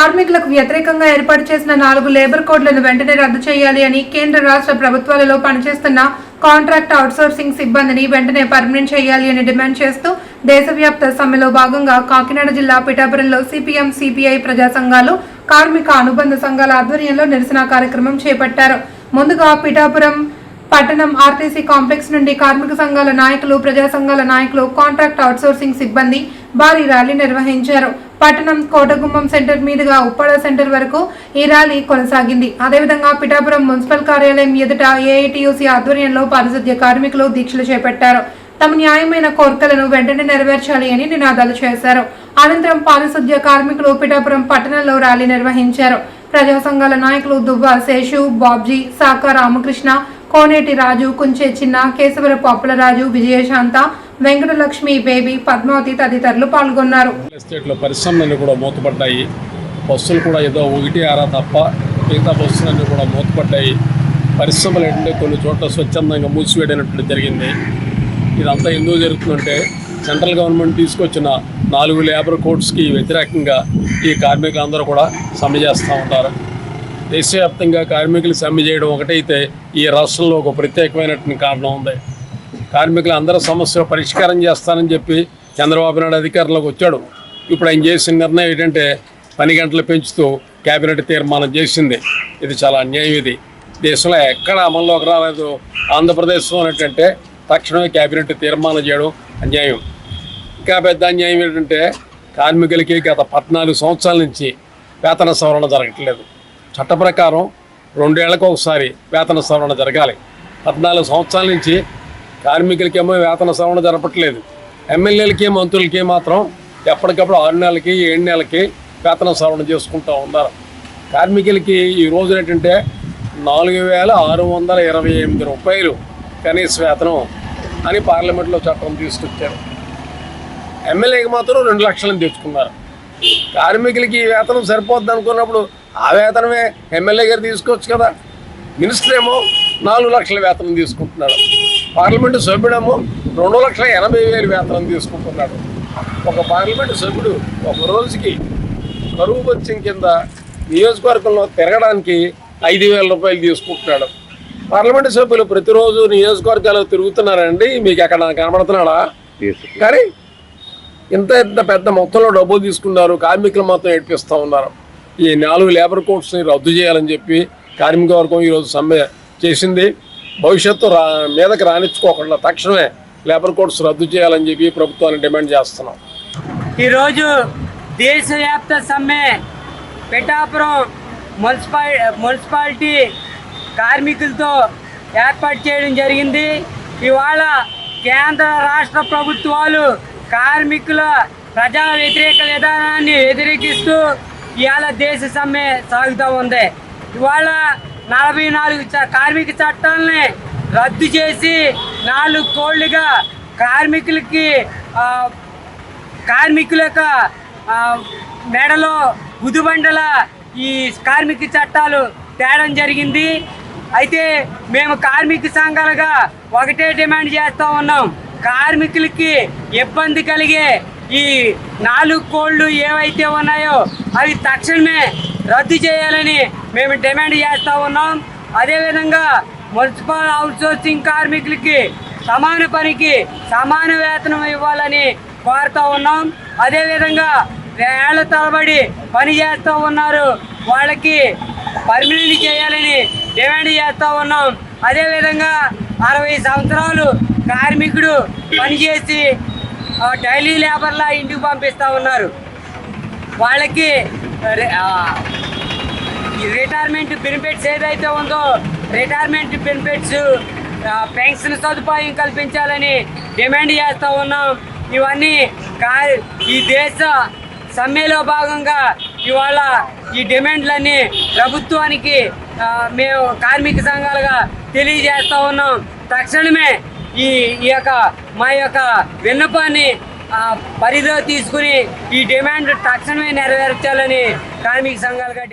కార్మికులకు వ్యతిరేకంగా ఏర్పాటు చేసిన నాలుగు లేబర్ కోడ్లను వెంటనే రద్దు చేయాలి అని కేంద్ర రాష్ట్ర ప్రభుత్వాలలో పనిచేస్తున్న కాంట్రాక్ట్ అవుట్సోర్సింగ్ సిబ్బందిని వెంటనే పర్మనెంట్ చేయాలి అని డిమాండ్ చేస్తూ దేశవ్యాప్త సమ్మెలో భాగంగా కాకినాడ జిల్లా పిఠాపురంలో సిపిఎం సిపిఐ ప్రజా సంఘాలు కార్మిక అనుబంధ సంఘాల ఆధ్వర్యంలో నిరసన కార్యక్రమం చేపట్టారు. ముందుగా పిఠాపురం పట్టణం ఆర్టీసీ కాంప్లెక్స్ నుండి కార్మిక సంఘాల నాయకులు ప్రజా సంఘాల నాయకులు కాంట్రాక్ట్ అవుట్సోర్సింగ్ సిబ్బంది భారీ ర్యాలీ నిర్వహించారు. పట్టణం కోటగుమ్మం సెంటర్ మీదుగా ఉప్పాడ సెంటర్ వరకు ఈ ర్యాలీ కొనసాగింది. అదేవిధంగా పిఠాపురం మున్సిపల్ కార్యాలయం ఎదుట ఏఐటియుసి ఆధ్వర్యంలో పారిశుద్ధ్య కార్మికులు దీక్షలు చేపట్టారు. తమ న్యాయమైన కోరికలను వెంటనే నెరవేర్చాలి అని నినాదాలు చేశారు. అనంతరం పారిశుద్ధ్య కార్మికులు పిఠాపురం పట్టణంలో ర్యాలీ నిర్వహించారు. ప్రజా సంఘాల నాయకులు దువ్వ శేషు బాబ్జీ సాకా రామకృష్ణ కోనేటి రాజు కుంచే చిన్న కేశవరపు అప్పలరాజు విజయశాంత వెంకటలక్ష్మి బేబీ పద్మావతి తదితరులు పాల్గొన్నారు. ఎస్టేట్లో పరిశ్రమలన్నీ కూడా మూతపడ్డాయి. బస్సులు కూడా ఏదో ఒకటి ఆరా తప్ప మిగతా బస్సులన్నీ కూడా మూతపడ్డాయి. పరిశ్రమలు ఏంటంటే కొన్ని చోట్ల స్వచ్ఛందంగా మూసివేయడానికి జరిగింది. ఇదంతా ఎందుకు జరుగుతుందంటే సెంట్రల్ గవర్నమెంట్ తీసుకొచ్చిన నాలుగు లేబర్ కోడ్స్కి వ్యతిరేకంగా ఈ కార్మికులందరూ కూడా సమ్మె చేస్తూ ఉంటారు. దేశవ్యాప్తంగా కార్మికులు సమ్మె చేయడం ఒకటైతే ఈ రాష్ట్రంలో ఒక ప్రత్యేకమైనటువంటి కారణం ఉంది. కార్మికుల అందరి సమస్య పరిష్కారం చేస్తానని చెప్పి చంద్రబాబు నాయుడు అధికారంలోకి వచ్చాడు. ఇప్పుడు ఆయన చేసిన నిర్ణయం ఏంటంటే పని గంటలు పెంచుతూ కేబినెట్ తీర్మానం చేసింది. ఇది చాలా అన్యాయం ఇది. దేశంలో ఎక్కడ అమల్లోకి రాలేదు. ఆంధ్రప్రదేశ్లో ఏంటంటే తక్షణమే కేబినెట్ తీర్మానం చేయడం అన్యాయం. ఇంకా పెద్ద అన్యాయం ఏంటంటే కార్మికులకి గత పద్నాలుగు సంవత్సరాల నుంచి వేతన సవరణ జరగట్లేదు. చట్ట ప్రకారం రెండేళ్ళకు ఒకసారి వేతన సవరణ జరగాలి. పద్నాలుగు సంవత్సరాల నుంచి కార్మికులకేమో వేతన సవరణ జరపట్లేదు. ఎమ్మెల్యేలకి మంత్రులకి మాత్రం ఎప్పటికప్పుడు ఆరు నెలలకి ఏడు నెలలకి వేతన సవరణ చేసుకుంటూ ఉన్నారు. కార్మికులకి ఈ రోజు ఏంటంటే నాలుగు వేల ఆరు వందల ఇరవై ఎనిమిది రూపాయలు కనీస వేతనం అని పార్లమెంట్లో చట్టం తీసుకొచ్చారు. ఎమ్మెల్యేకి మాత్రం రెండు లక్షలను తెచ్చుకున్నారు. కార్మికులకి ఈ వేతనం సరిపోద్ది అనుకున్నప్పుడు ఆ వేతనమే ఎమ్మెల్యే గారు తీసుకోవచ్చు కదా. మినిస్టర్ ఏమో నాలుగు లక్షల వేతనం తీసుకుంటున్నారు. పార్లమెంటు సభ్యుడేమో రెండు లక్షల ఎనభై వేలు వేతనం తీసుకుంటున్నాడు. ఒక పార్లమెంటు సభ్యుడు ఒక రోజుకి కరువు బత్యం కింద నియోజకవర్గంలో తిరగడానికి ఐదు వేల రూపాయలు తీసుకుంటున్నాడు. పార్లమెంటు సభ్యులు ప్రతిరోజు నియోజకవర్గాలు తిరుగుతున్నారండి. మీకు ఎక్కడ కనబడుతున్నాడా? కానీ ఇంత ఇంత పెద్ద మొత్తంలో డబ్బులు తీసుకున్నారు. కార్మికులు మొత్తం ఏడిపిస్తూ ఉన్నారు. ఈ నాలుగు లేబర్ కోడ్స్ని రద్దు చేయాలని చెప్పి కార్మిక వర్గం ఈరోజు సమ్మె చేసింది. భవిష్యత్తు రా మీదకి రానిచ్చుకోకుండా తక్షణమే లేబర్ కోడ్స్ రద్దు చేయాలని చెప్పి ప్రభుత్వాన్ని డిమాండ్ చేస్తున్నాం. ఈరోజు దేశవ్యాప్త సమ్మె పిఠాపురం మున్సిపాలి మున్సిపాలిటీ కార్మికులతో ఏర్పాటు చేయడం జరిగింది. ఇవాళ కేంద్ర రాష్ట్ర ప్రభుత్వాలు కార్మికుల ప్రజా వ్యతిరేక విధానాన్ని వ్యతిరేకిస్తూ ఇవాళ దేశ సమ్మె సాగుతూ ఉంది. ఇవాళ నలభై నాలుగు కార్మిక చట్టాలని రద్దు చేసి నాలుగు కోళ్ళుగా కార్మికులకి కార్మికుల యొక్క మెడలో గుదిబండల ఈ కార్మిక చట్టాలు తేడం జరిగింది. అయితే మేము కార్మిక సంఘాలుగా ఒకటే డిమాండ్ చేస్తూ ఉన్నాం. కార్మికులకి ఇబ్బంది కలిగే ఈ నాలుగు కోళ్ళు ఏవైతే ఉన్నాయో అవి తక్షణమే రద్దు చేయాలని మేము డిమాండ్ చేస్తూ ఉన్నాం. అదేవిధంగా మున్సిపల్ అవుట్సోర్సింగ్ కార్మికులకి సమాన పనికి సమాన వేతనం ఇవ్వాలని కోరుతూ ఉన్నాం. అదేవిధంగా వేళ్ళ తరబడి పని చేస్తూ ఉన్నారు. వాళ్ళకి పర్మినెంట్ చేయాలని డిమాండ్ చేస్తూ ఉన్నాం. అదేవిధంగా అరవై సంవత్సరాలు కార్మికుడు పనిచేసి డైలీ లేబర్లా ఇంటికి పంపిస్తూ ఉన్నారు. వాళ్ళకి రిటైర్మెంట్ బెనిఫిట్స్ ఏదైతే ఉందో రిటైర్మెంట్ బెనిఫిట్స్ పెన్షన్ సదుపాయం కల్పించాలని డిమాండ్ చేస్తూ ఉన్నాం. ఇవన్నీ ఈ దేశ సమ్మెలో భాగంగా ఇవాళ ఈ డిమాండ్లన్నీ ప్రభుత్వానికి మేము కార్మిక సంఘాలుగా తెలియజేస్తూ ఉన్నాం. తక్షణమే ఈ ఈ యొక్క మా యొక్క విన్నపాన్ని పరిధిలో తీసుకుని ఈ డిమాండ్ తక్షణమే నెరవేర్చాలని కార్మిక సంఘాలుగా